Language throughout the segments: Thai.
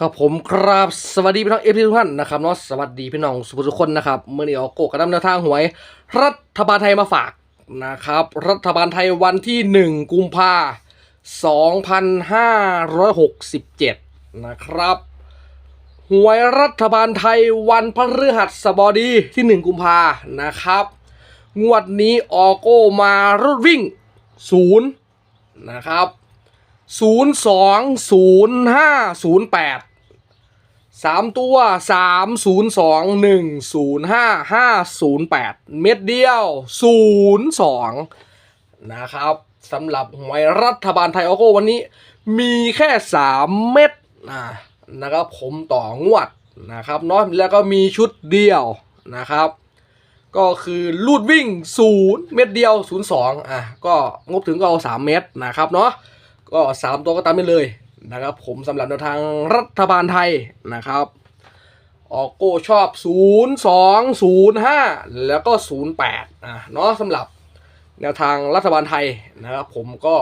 ครับผมครับสวัสดีพี่น้องเอฟทุกท่านนะครับเนาะสวัสดีพี่น้องสุภาพทุกคนนะครับเมื่อนี้ออโกกระนำแนวทางหวย รัฐบาลไทยมาฝากนะครับ รัฐบาลไทยวันที่หนึ่งกุมภาสองพันห้าร้อยหกสิบเจ็ดนะครับหวยรัฐบาลไทยวันพฤหัสบดีที่หนึ่งกุมภานะครับ งวดนี้ออโก้มารถวิ่งศูนย์นะครับ ศูนย์สองศูนย์ห้าศูนย์แปดสามตัวสามศูนย์สองหนึ่งศูนย์ห้าห้าศูนย์แปดเม็ดเดียวศูนย์สองนะครับสำหรับหวยรัฐบาลไทยโอโก้วันนี้ มีแค่สามเม็ดนะนะครับผมต่องวดนะครับเนาะแล้วก็มีชุดเดียวนะครับ ก็คือลูดวิ่งศูนย์เม็ดเดียวศูนย์สองอะก็งบถึงก็เอาสามเม็ดนะครับเนาะ ก็สามตัวก็ตามไปเลยนะครับ ผมสำหรับแนวทางรัฐบาลไทยนะครับ ออกโก้ชอบ 0 2 0 5 แล้วก็ 0 8อะเนาะสำหรับแนวทางรัฐบาลไทยนะครับผมก็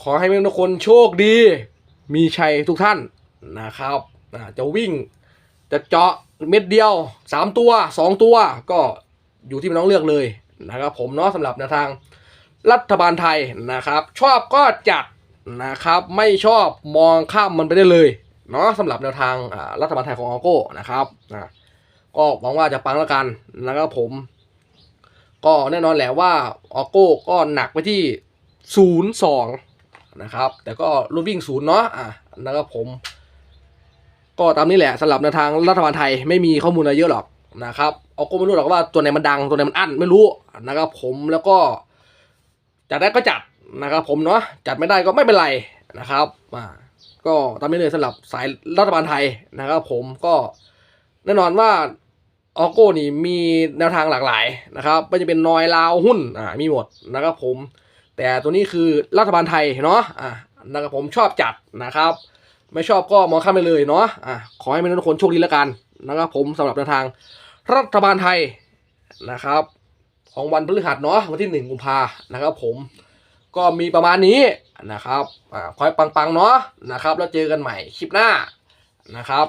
ขอให้ทุกคนโชคดี มีชัยทุกท่านนะครับจะวิ่งจะเจาะเม็ดเดียว 3 ตัว 2 ตัวก็อยู่ที่น้องเลือกเลยนะครับผมเนาะสำหรับแนวทาง รัฐบาลไทยนะครับ ชอบก็จัดนะครับ ไม่ชอบมองข้ามมันไปได้เลยเนาะสำหรับแนวทางรัฐบาลไทยของออโก้นะครับนะก็หวังว่าจะปังแล้วกันนะครับผม ก็แน่นอนแหละว่าออโก้ก็หนักไปที่ศูนย์สองนะครับ แต่ก็รูวิ่งศูนย์เนาะอะนะครับผม ก็ตามนี้แหละสำหรับแนวทางรัฐบาลไทยไม่มีข้อมูลอะไรเยอะหรอกนะครับออโก้ไม่รู้หรอกว่าตัวไหนมันดังตัวไหนมันอั้นไม่รู้นะครับผมแล้วก็ จัดได้ก็จัดนะครับผมเนาะจัดไม่ได้ก็ไม่เป็นไรนะครับอ่าก็ตามนี้เลยสำหรับสายรัฐบาลไทยนะครับ ผมก็แน่นอนว่าออโก้นี่มีแนวทางหลากหลายนะครับไม่จะเป็นนอยลาวหุ้นอ่ามีหมดนะครับผม แต่ตัวนี้คือรัฐบาลไทยเนาะอ่านะครับผมชอบจัดนะครับ ไม่ชอบก็มองข้ามไปเลยเนาะอ่าขอให้ทุกคนโชคดีแล้วกันนะครับผมสำหรับแนวทางรัฐบาลไทยนะครับ ของวันพฤหัสเนาะวันที่หนึ่งกุมภานะครับผมก็มีประมาณนี้นะครับอ่าคอยปังๆเนาะนะครับแล้วเจอกันใหม่คลิปหน้านะครับ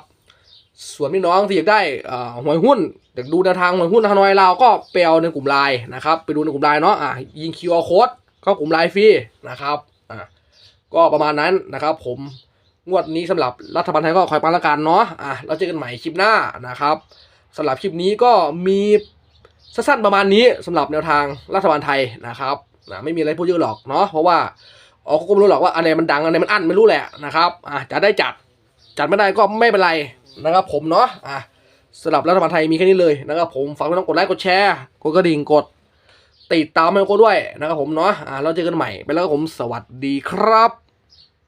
ส่วนพี่น้องที่อยากได้อ่าหวยหุ้นอยากดูแนวทางหวยหุ้นฮานอยเราก็ไปเอาในกลุ่มไลน์นะครับไปดูในกลุ่มไลน์เนาะอ่ายิงคิวอาร์โค้ดเข้ากลุ่มไลน์ฟรีนะครับอ่าก็ประมาณนั้นนะครับ ผมงวดนี้สำหรับรัฐบาลไทยก็คอยปังละกันเนาะอะเราเจอกันใหม่คลิปหน้านะครับสำหรับคลิปนี้ก็มี สั้นๆประมาณนี้สำหรับแนวทางรัฐบาลไทยนะครับนะไม่มีอะไรพูดเยอะหรอกเนาะเพราะว่าอ๋อก็ไม่รู้หรอกว่าอะไรมันดังอะไรมันอั้นไม่รู้แหละนะครับอะจะได้จัดจัดไม่ได้ก็ไม่เป็นไรนะครับผมเนาะอะสำหรับรัฐบาลไทยมีแค่นี้เลยนะครับผมฝากพี่น้องกดไลค์กดแชร์กดกระดิ่งกด ติดตามให้โก็ด้วยนะครับผมเนาะอะเราเจอกันใหม่ไปแล้วผมสวัสดีครับ